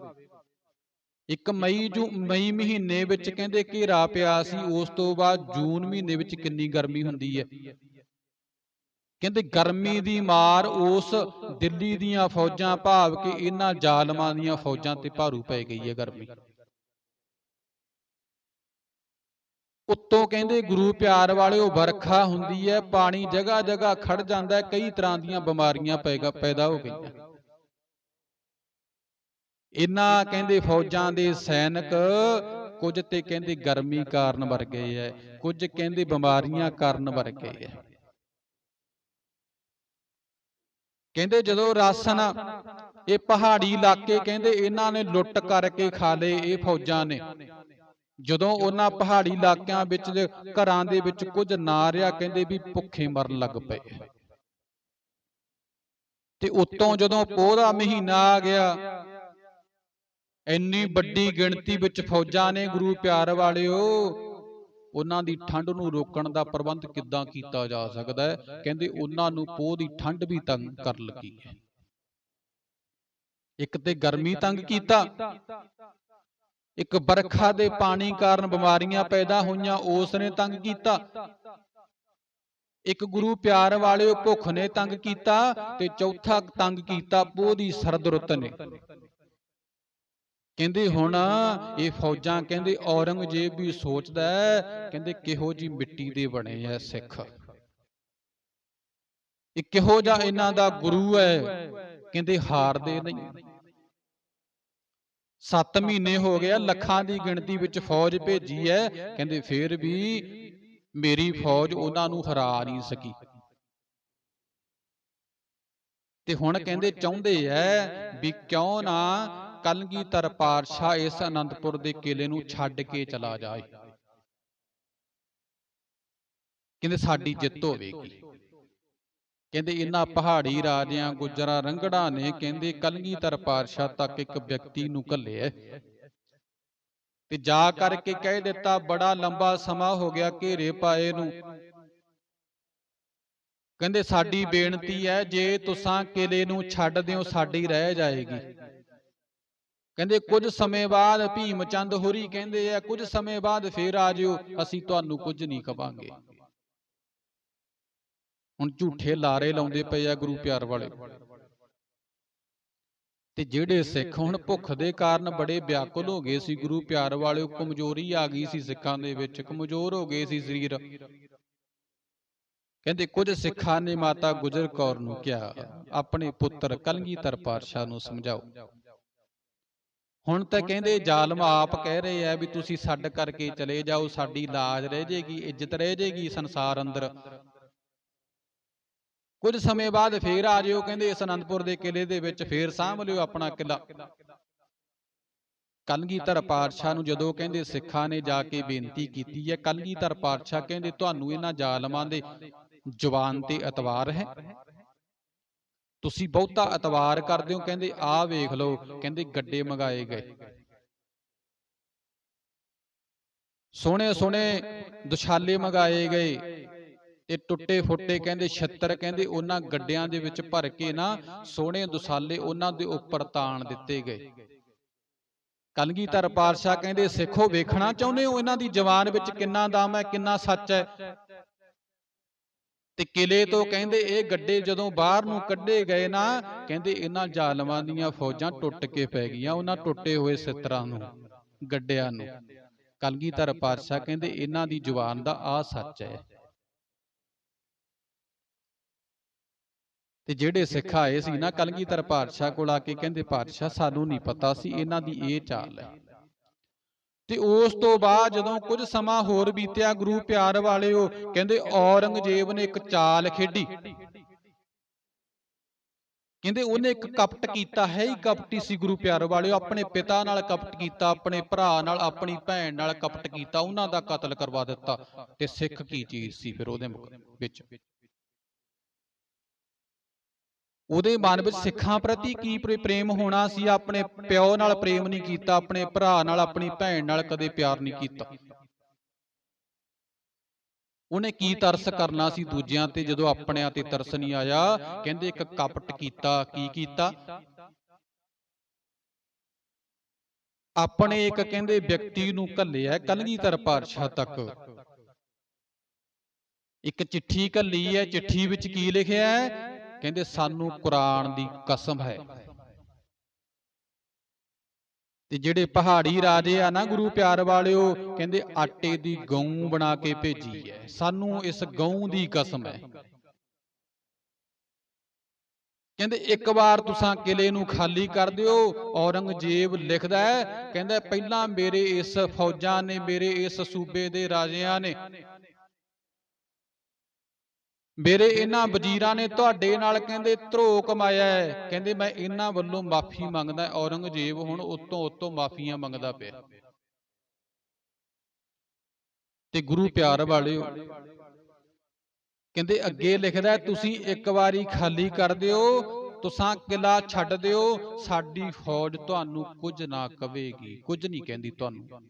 ਇੱਕ ਮਈ ਜੂ ਮਈ ਮਹੀਨੇ ਵਿੱਚ ਕਹਿੰਦੇ ਘੇਰਾ ਪਿਆ ਸੀ ਉਸ ਤੋਂ ਬਾਅਦ ਜੂਨ ਮਹੀਨੇ ਵਿੱਚ ਕਿੰਨੀ ਗਰਮੀ ਹੁੰਦੀ ਹੈ? ਕਹਿੰਦੇ ਗਰਮੀ ਦੀ ਮਾਰ ਉਸ ਦਿੱਲੀ ਦੀਆਂ ਫੌਜਾਂ ਭਾਵ ਕਿ ਇਹਨਾਂ ਜ਼ਾਲਮਾਂ ਦੀਆਂ ਫੌਜਾਂ ਤੇ ਭਾਰੂ ਪੈ ਗਈ ਹੈ ਗਰਮੀ। ਉੱਤੋਂ ਕਹਿੰਦੇ ਗੁਰੂ ਪਿਆਰ ਵਾਲਿਓ ਵਰਖਾ ਹੁੰਦੀ ਹੈ ਪਾਣੀ ਜਗ੍ਹਾ ਜਗ੍ਹਾ ਖੜ ਜਾਂਦਾ ਹੈ ਕਈ ਤਰ੍ਹਾਂ ਦੀਆਂ ਬਿਮਾਰੀਆਂ ਪੈਗਾ ਪੈਦਾ ਹੋ ਗਈਆਂ। ਇਨ੍ਹਾਂ ਕਹਿੰਦੇ ਫੌਜਾਂ ਦੇ ਸੈਨਿਕ ਕੁਝ ਤੇ ਕਹਿੰਦੇ ਗਰਮੀ ਕਾਰਨ ਮਰ ਗਏ ਐ ਕੁਝ ਕਹਿੰਦੇ ਬਿਮਾਰੀਆਂ ਕਾਰਨ ਮਰ ਗਏ ਐ ਕਹਿੰਦੇ ਜਦੋਂ ਰਾਸ਼ਨ ਇਹ ਪਹਾੜੀ ਇਲਾਕੇ ਕਹਿੰਦੇ ਇਹਨਾਂ ਨੇ ਲੁੱਟ ਕਰਕੇ ਖਾ ਲਏ ਇਹ ਫੌਜਾਂ ਨੇ। ਜਦੋਂ ਉਹਨਾਂ ਪਹਾੜੀ ਇਲਾਕਿਆਂ ਵਿੱਚ ਘਰਾਂ ਦੇ ਵਿੱਚ ਕੁਝ ਨਾ ਰਿਹਾ ਕਹਿੰਦੇ ਵੀ ਭੁੱਖੇ ਮਰਨ ਲੱਗ ਪਏ। ਤੇ ਉਤੋਂ ਜਦੋਂ ਪੋਹ ਦਾ ਮਹੀਨਾ ਆ ਗਿਆ ਇੰਨੀ ਵੱਡੀ ਗਿਣਤੀ ਵਿੱਚ ਫੌਜਾਂ ਨੇ ਗੁਰੂ ਪਿਆਰ ਵਾਲਿਓ ਉਹਨਾਂ ਦੀ ਠੰਡ ਨੂੰ ਰੋਕਣ ਦਾ ਪ੍ਰਬੰਧ ਕਿੱਦਾਂ ਕੀਤਾ ਜਾ ਸਕਦਾ ਹੈ? ਕਹਿੰਦੇ ਉਹਨਾਂ ਨੂੰ ਪੋਹ ਦੀ ਠੰਡ ਵੀ ਤੰਗ ਕਰ ਲੱਗੀ ਹੈ। ਇੱਕ ਤੇ ਗਰਮੀ ਤੰਗ ਕੀਤਾ ਇੱਕ ਬਰਖਾ ਦੇ ਪਾਣੀ ਕਾਰਨ ਬਿਮਾਰੀਆਂ ਪੈਦਾ ਹੋਈਆਂ ਉਸ ਨੇ ਤੰਗ ਕੀਤਾ। ਇੱਕ ਗੁਰੂ ਪਿਆਰ ਵਾਲਿਓ ਭੁੱਖ ਨੇ ਤੰਗ ਕੀਤਾ ਤੇ ਚੌਥਾ ਤੰਗ ਕੀਤਾ ਪੋਹ ਦੀ ਸਰਦ ਰੁੱਤ ਨੇ। ਕਹਿੰਦੇ ਹੁਣ ਇਹ ਫੌਜਾਂ ਕਹਿੰਦੇ ਔਰੰਗਜ਼ੇਬ ਵੀ ਸੋਚਦਾ ਕਹਿੰਦੇ ਕਿਹੋ ਜੀ ਮਿੱਟੀ ਦੇ ਬਣੇ ਐ ਸਿੱਖ। ਇਹ ਕਿਹੋ ਜਿਹਾ ਇਹਨਾਂ ਦਾ ਗੁਰੂ ਹੈ? ਕਹਿੰਦੇ ਹਾਰਦੇ ਨਹੀਂ। 7 ਮਹੀਨੇ ਹੋ ਗਿਆ ਲੱਖਾਂ ਦੀ ਗਿਣਤੀ ਵਿੱਚ ਫੌਜ ਭੇਜੀ ਹੈ ਕਹਿੰਦੇ ਫੇਰ ਵੀ ਮੇਰੀ ਫੌਜ ਉਹਨਾਂ ਨੂੰ ਹਰਾ ਨਹੀਂ ਸਕੀ। ਤੇ ਹੁਣ ਕਹਿੰਦੇ ਚਾਹੁੰਦੇ ਐ ਵੀ ਕਿਉਂ ਨਾ ਕਲਗੀਧਰ ਪਾਤਸ਼ਾਹ ਇਸ ਅਨੰਦਪੁਰ ਦੇ ਕਿਲੇ ਨੂੰ ਛੱਡ ਕੇ ਚਲਾ ਜਾਏ। ਕਹਿੰਦੇ, ਸਾਡੀ ਜਿੱਤ ਹੋਵੇਗੀ। ਕਹਿੰਦੇ ਇਹਨਾਂ ਪਹਾੜੀ ਰਾਜਿਆਂ, ਗੁਜਰਾਂ, ਰੰਗੜਾ ਨੇ ਕਹਿੰਦੇ, ਕਲਗੀਧਰ ਪਾਤਸ਼ਾਹ ਤੱਕ ਇੱਕ ਵਿਅਕਤੀ ਨੂੰ ਘੱਲਿਆ। ਤੇ ਜਾ ਕਰਕੇ ਕਹਿ ਦਿੱਤਾ, ਬੜਾ ਲੰਬਾ ਸਮਾਂ ਹੋ ਗਿਆ ਘੇਰੇ ਪਾਏ ਨੂੰ। ਕਹਿੰਦੇ, ਸਾਡੀ ਬੇਨਤੀ ਹੈ, ਜੇ ਤੁਸੀਂ ਕਿਲੇ ਨੂੰ ਛੱਡ ਦਿਓ, ਸਾਡੀ ਰਹਿ ਜਾਏਗੀ। ਕਹਿੰਦੇ, ਕੁਝ ਸਮੇਂ ਬਾਅਦ ਭੀਮ ਚੰਦ ਹੋਰੀ ਕਹਿੰਦੇ ਆ, ਕੁਝ ਸਮੇਂ ਬਾਅਦ ਫੇਰ ਆ ਜਿਓ, ਅਸੀਂ ਤੁਹਾਨੂੰ ਕੁਝ ਨਹੀਂ ਕਵਾਂਗੇ। ਹੁਣ ਝੂਠੇ ਲਾਰੇ ਲਾਉਂਦੇ ਪਏ ਆ ਗੁਰੂ ਪਿਆਰ ਵਾਲੇ। ਤੇ ਜਿਹੜੇ ਸਿੱਖ ਹੁਣ ਭੁੱਖ ਦੇ ਕਾਰਨ ਬੜੇ ਵਿਆਕੁਲ ਹੋ ਗਏ ਸੀ, ਗੁਰੂ ਪਿਆਰ ਵਾਲਿਓ, ਕਮਜ਼ੋਰੀ ਆ ਗਈ ਸੀ ਸਿੱਖਾਂ ਦੇ ਵਿੱਚ, ਕਮਜ਼ੋਰ ਹੋ ਗਏ ਸੀ ਸਰੀਰ। ਕਹਿੰਦੇ, ਕੁਝ ਸਿੱਖਾਂ ਨੇ ਮਾਤਾ ਗੁਜਰ ਕੌਰ ਨੂੰ ਕਿਹਾ, ਆਪਣੇ ਪੁੱਤਰ ਕਲਗੀਧਰ ਪਾਤਸ਼ਾਹ ਨੂੰ ਸਮਝਾਓ। ਹੁਣ ਤਾਂ ਕਹਿੰਦੇ ਜ਼ਾਲਮ ਆਪ ਕਹਿ ਰਹੇ ਆ ਵੀ ਤੁਸੀਂ ਛੱਡ ਕਰਕੇ ਚਲੇ ਜਾਓ ਸਾਡੀ ਲਾਜ ਰਹਿ ਜੇਗੀ ਇੱਜ਼ਤ ਰਹਿ ਜੇਗੀ ਸੰਸਾਰ ਅੰਦਰ। ਕੁਝ ਸਮੇਂ ਬਾਅਦ ਫੇਰ ਆ ਜਿਓ ਕਹਿੰਦੇ ਇਸ ਅਨੰਦਪੁਰ ਦੇ ਕਿਲੇ ਦੇ ਵਿੱਚ ਫੇਰ ਸਾਂਭ ਲਿਓ ਆਪਣਾ ਕਿਲਾ ਕਲਗੀਧਰ ਪਾਤਸ਼ਾਹ ਨੂੰ ਜਦੋਂ ਕਹਿੰਦੇ ਸਿੱਖਾਂ ਨੇ ਜਾ ਕੇ ਬੇਨਤੀ ਕੀਤੀ ਹੈ ਕਲਗੀਧਰ ਪਾਤਸ਼ਾਹ ਕਹਿੰਦੇ ਤੁਹਾਨੂੰ ਇਹਨਾਂ ਜ਼ਾਲਮਾਂ ਦੇ ਜ਼ੁਬਾਨ ਤੇ ਇਤਵਾਰ ਹੈ। ਤੁਸੀਂ ਬਹੁਤਾ ਇਤਵਾਰ ਕਰਦੇ ਹੋ, ਕਹਿੰਦੇ, ਆਹ ਵੇਖ ਲਓ, ਕਹਿੰਦੇ ਗੱਡੇ ਮੰਗਾਏ ਗਏ। ਸੋਹਣੇ ਸੋਹਣੇ ਦੁਸ਼ਾਲੇ ਮੰਗਾਏ ਗਏ। ਤੇ ਟੁੱਟੇ ਫੁੱਟੇ ਕਹਿੰਦੇ ਛੱਤਰ, ਕਹਿੰਦੇ ਉਹਨਾਂ ਗੱਡਿਆਂ ਦੇ ਵਿੱਚ ਭਰ ਕੇ ਨਾ ਸੋਹਣੇ ਦੁਸਾਲੇ ਉਹਨਾਂ ਦੇ ਉੱਪਰ ਤਾਣ ਦਿੱਤੇ ਗਏ। ਕਲਗੀਧਰ ਪਾਤਸ਼ਾਹ ਕਹਿੰਦੇ, ਸਿੱਖੋ, ਵੇਖਣਾ ਚਾਹੁੰਦੇ ਹੋ ਇਹਨਾਂ ਦੀ ਜਵਾਨ ਵਿੱਚ ਕਿੰਨਾ ਦਮ ਹੈ, ਕਿੰਨਾ ਸੱਚ ਹੈ? ਤੇ ਕਿਲੇ ਤੋਂ ਕਹਿੰਦੇ ਇਹ ਗੱਡੇ ਜਦੋਂ ਬਾਹਰ ਨੂੰ ਕੱਢੇ ਗਏ ਨਾ ਕਹਿੰਦੇ ਇਹਨਾਂ ਜ਼ਾਲਮਾਂ ਦੀਆਂ ਫੌਜਾਂ ਟੁੱਟ ਕੇ ਪੈ ਗਈਆਂ ਉਹਨਾਂ ਟੁੱਟੇ ਹੋਏ ਸਿੱਤਰਾਂ ਨੂੰ ਗੱਡਿਆਂ ਨੂੰ। ਕਲਗੀਧਰ ਪਾਤਸ਼ਾਹ ਕਹਿੰਦੇ ਇਹਨਾਂ ਦੀ ਜ਼ੁਬਾਨ ਦਾ ਆ ਸੱਚ ਹੈ। ਤੇ ਜਿਹੜੇ ਸਿੱਖ ਆਏ ਸੀ ਨਾ ਕਲਗੀਧਰ ਪਾਤਸ਼ਾਹ ਕੋਲ ਆ ਕੇ ਕਹਿੰਦੇ ਪਾਤਸ਼ਾਹ ਸਾਨੂੰ ਨਹੀਂ ਪਤਾ ਸੀ ਇਹਨਾਂ ਦੀ ਇਹ ਚਾਲ ਹੈ। ਤੇ ਉਸ ਤੋਂ ਬਾਅਦ ਜਦੋਂ ਕੁਝ ਸਮਾਂ ਹੋਰ ਬੀਤਿਆ, ਗੁਰੂ ਪਿਆਰ ਵਾਲਿਓ, ਕਹਿੰਦੇ ਔਰੰਗਜ਼ੇਬ ਨੇ ਇੱਕ ਚਾਲ ਖੇਡੀ। ਕਹਿੰਦੇ ਉਹਨੇ ਇੱਕ ਕਪਟ ਕੀਤਾ, ਹੈ ਹੀ ਕਪਟੀ ਸੀ ਗੁਰੂ ਪਿਆਰ ਵਾਲਿਓ, ਆਪਣੇ ਪਿਤਾ ਨਾਲ ਕਪਟ ਕੀਤਾ, ਆਪਣੇ ਭਰਾ ਨਾਲ, ਆਪਣੀ ਭੈਣ ਨਾਲ ਕਪਟ ਕੀਤਾ, ਉਹਨਾਂ ਦਾ ਕਤਲ ਕਰਵਾ ਦਿੱਤਾ ਤੇ ਸਿੱਖ ਕੀ ਚੀਜ਼ ਸੀ ਫਿਰ ਉਹਦੇ ਵਿੱਚ? ਉਹਦੇ ਮਨ ਵਿੱਚ ਸਿੱਖਾਂ ਪ੍ਰਤੀ ਕੀ ਪ੍ਰੇ- ਪ੍ਰੇਮ ਹੋਣਾ ਸੀ? ਆਪਣੇ ਪਿਓ ਨਾਲ ਪ੍ਰੇਮ ਨਹੀਂ ਕੀਤਾ ਆਪਣੇ ਭਰਾ ਨਾਲ ਆਪਣੀ ਭੈਣ ਨਾਲ ਕਦੇ ਪਿਆਰ ਨਹੀਂ ਕੀਤਾ। ਉਹਨੇ ਕੀ ਤਰਸ ਕਰਨਾ ਸੀ ਦੂਜਿਆਂ ਤੇ ਜਦੋਂ ਆਪਣਿਆਂ ਤੇ ਤਰਸ ਨਹੀਂ ਆਇਆ? ਕਹਿੰਦੇ ਇੱਕ ਕਪਟ ਕੀਤਾ ਕੀ ਕੀਤਾ? ਆਪਣੇ ਇੱਕ ਕਹਿੰਦੇ ਵਿਅਕਤੀ ਨੂੰ ਘੱਲਿਆ ਕਲਗੀਧਰ ਪਾਤਸ਼ਾਹ ਤੱਕ। ਇੱਕ ਚਿੱਠੀ ਘੱਲੀ ਹੈ ਚਿੱਠੀ ਵਿੱਚ ਕੀ ਲਿਖਿਆ ਹੈ? ਕਹਿੰਦੇ ਸਾਨੂੰ ਕੁਰਾਨ ਦੀ ਕਸਮ ਹੈ। ਤੇ ਜਿਹੜੇ ਪਹਾੜੀ ਰਾਜੇ ਆ ਨਾ ਗੁਰੂ ਪਿਆਰ ਵਾਲਿਓ, ਕਹਿੰਦੇ ਆਟੇ ਦੀ ਗਊ ਬਣਾ ਕੇ ਭੇਜੀ ਹੈ। ਸਾਨੂੰ ਇਸ ਗਊ ਦੀ ਕਸਮ ਹੈ। ਕਹਿੰਦੇ ਇੱਕ ਵਾਰ ਤੁਸੀਂ ਕਿਲੇ ਨੂੰ ਖਾਲੀ ਕਰ ਦਿਓ, ਔਰੰਗਜ਼ੇਬ ਲਿਖਦਾ ਹੈ, ਕਹਿੰਦਾ ਪਹਿਲਾਂ ਮੇਰੇ ਇਸ ਫੌਜਾਂ ਨੇ, ਮੇਰੇ ਇਸ ਸੂਬੇ ਦੇ ਰਾਜਿਆਂ ਨੇ ਮੇਰੇ ਇਹਨਾਂ ਵਜ਼ੀਰਾਂ ਨੇ ਤੁਹਾਡੇ ਨਾਲ ਕਹਿੰਦੇ ਧਰੋ ਕਮਾਇਆ ਹੈ। ਕਹਿੰਦੇ ਮੈਂ ਇਹਨਾਂ ਵੱਲੋਂ ਮਾਫੀ ਮੰਗਦਾ ਔਰੰਗਜ਼ੇਬ ਹੁਣ ਉਤੋਂ ਉਤੋਂ ਮਾਫੀਆਂ ਮੰਗਦਾ ਪਿਆ। ਤੇ ਗੁਰੂ ਪਿਆਰ ਵਾਲਿਓ ਕਹਿੰਦੇ ਅੱਗੇ ਲਿਖਦਾ ਤੁਸੀਂ ਇੱਕ ਵਾਰੀ ਖਾਲੀ ਕਰ ਦਿਓ ਤੁਸਾਂ ਕਿਲਾ ਛੱਡ ਦਿਓ ਸਾਡੀ ਫੌਜ ਤੁਹਾਨੂੰ ਕੁਝ ਨਾ ਕਵੇਗੀ। ਕੁਝ ਨਹੀਂ ਕਹਿੰਦੀ ਤੁਹਾਨੂੰ।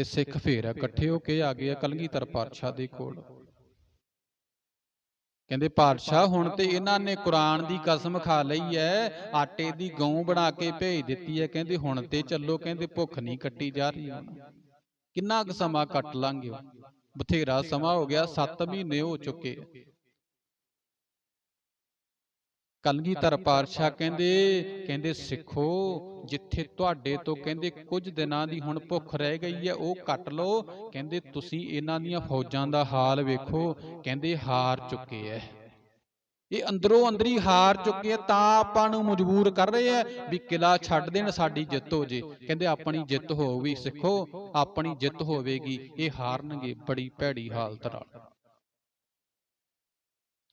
ਤੇ ਸਿੱਖ ਫੇਰ ਇਕੱਠੇ ਹੋ ਕੇ ਆ ਗਏ ਕਲਗੀਧਰ ਪਾਤਸ਼ਾਹ ਦੇ ਕੋਲ। ਕਹਿੰਦੇ ਪਾਤਸ਼ਾਹ, ਹੁਣ ਤੇ ਇਹਨਾਂ ਨੇ ਕੁਰਾਨ ਦੀ ਕਸਮ ਖਾ ਲਈ ਐ, ਆਟੇ ਦੀ ਗਊ ਬਣਾ ਕੇ ਭੇਜ ਦਿੱਤੀ ਐ। ਕਹਿੰਦੇ ਹੁਣ ਤੇ ਚੱਲੋ, ਕਹਿੰਦੇ ਭੁੱਖ ਨਹੀਂ ਕੱਟੀ ਜਾ ਰਹੀ ਹੁਣ। ਕਿੰਨਾ ਕੁ ਸਮਾਂ ਕੱਟ ਲਾਂਗੇ ਬਥੇਰਾ ਸਮਾਂ ਹੋ ਗਿਆ 7 ਮਹੀਨੇ ਹੋ ਚੁੱਕੇ ਕਲਗੀਧਰ ਪਾਤਸ਼ਾਹ ਕਹਿੰਦੇ ਕਹਿੰਦੇ ਸਿੱਖੋ ਜਿੱਥੇ ਤੁਹਾਡੇ ਤੋਂ ਕਹਿੰਦੇ ਕੁਝ ਦਿਨਾਂ ਦੀ ਹੁਣ ਭੁੱਖ ਰਹਿ ਗਈ ਹੈ ਉਹ ਕੱਟ ਲਓ। ਕਹਿੰਦੇ ਤੁਸੀਂ ਇਹਨਾਂ ਦੀਆਂ ਫੌਜਾਂ ਦਾ ਹਾਲ ਵੇਖੋ। ਕਹਿੰਦੇ ਹਾਰ ਚੁੱਕੇ ਐ। ਇਹ ਅੰਦਰੋਂ ਅੰਦਰੀ ਹਾਰ ਚੁੱਕੇ ਤਾਂ ਆਪਾਂ ਨੂੰ ਮਜਬੂਰ ਕਰ ਰਹੇ ਆ ਵੀ ਕਿਲਾ ਛੱਡ ਦੇਣ ਸਾਡੀ ਜਿੱਤ ਹੋ ਜੇ। ਕਹਿੰਦੇ ਆਪਣੀ ਜਿੱਤ ਹੋਊਗੀ ਸਿੱਖੋ ਆਪਣੀ ਜਿੱਤ ਹੋਵੇਗੀ ਇਹ ਹਾਰਨਗੇ ਬੜੀ ਭੈੜੀ ਹਾਲਤ ਨਾਲ।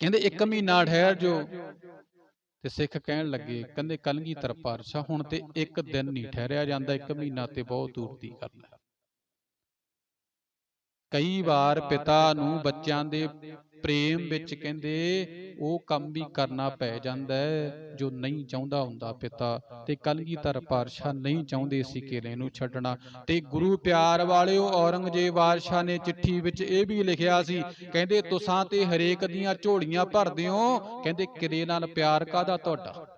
ਕਹਿੰਦੇ ਇੱਕ ਮਹੀਨਾ ਠਹਿਰ ਜੋ ਤੇ ਸਿੱਖ ਕਹਿਣ ਲੱਗੇ ਕਹਿੰਦੇ ਕਲਗੀਧਰ ਪਾਤਸ਼ਾਹ, ਹੁਣ ਤੇ ਇੱਕ ਦਿਨ ਨਹੀਂ ਠਹਿਰਿਆ ਜਾਂਦਾ, ਇੱਕ ਮਹੀਨਾ ਤੇ ਬਹੁਤ ਦੂਰ ਦੀ ਗੱਲ ਹੈ। ਕਈ ਵਾਰ ਪਿਤਾ ਨੂੰ ਬੱਚਿਆਂ ਦੇ ਪ੍ਰੇਮ ਵਿੱਚ ਕਹਿੰਦੇ, ਉਹ ਕੰਮ ਵੀ ਕਰਨਾ ਪੈ ਜਾਂਦਾ ਹੈ, ਜੋ ਨਹੀਂ ਚਾਹੁੰਦਾ ਹੁੰਦਾ ਪਿਤਾ। ਤੇ ਕਲਗੀਧਰ ਪਾਤਸ਼ਾਹ ਨਹੀਂ ਚਾਹੁੰਦੇ ਸੀ ਕਿਲੇ ਨੂੰ ਛੱਡਣਾ। ਤੇ ਗੁਰੂ ਪਿਆਰ ਵਾਲਿਓ, ਔਰੰਗਜ਼ੇਬ ਬਾਦਸ਼ਾਹ ਨੇ ਚਿੱਠੀ ਵਿੱਚ ਇਹ ਵੀ ਲਿਖਿਆ ਸੀ, ਕਹਿੰਦੇ, ਤੁਸਾਂ ਤੇ ਹਰੇਕ ਦੀਆਂ ਝੋਲੀਆਂ ਭਰਦੇ ਹੋ? ਕਹਿੰਦੇ ਕਿਲੇ ਨਾਲ ਪਿਆਰ ਕਾਦਾ ਤੁਹਾਡਾ?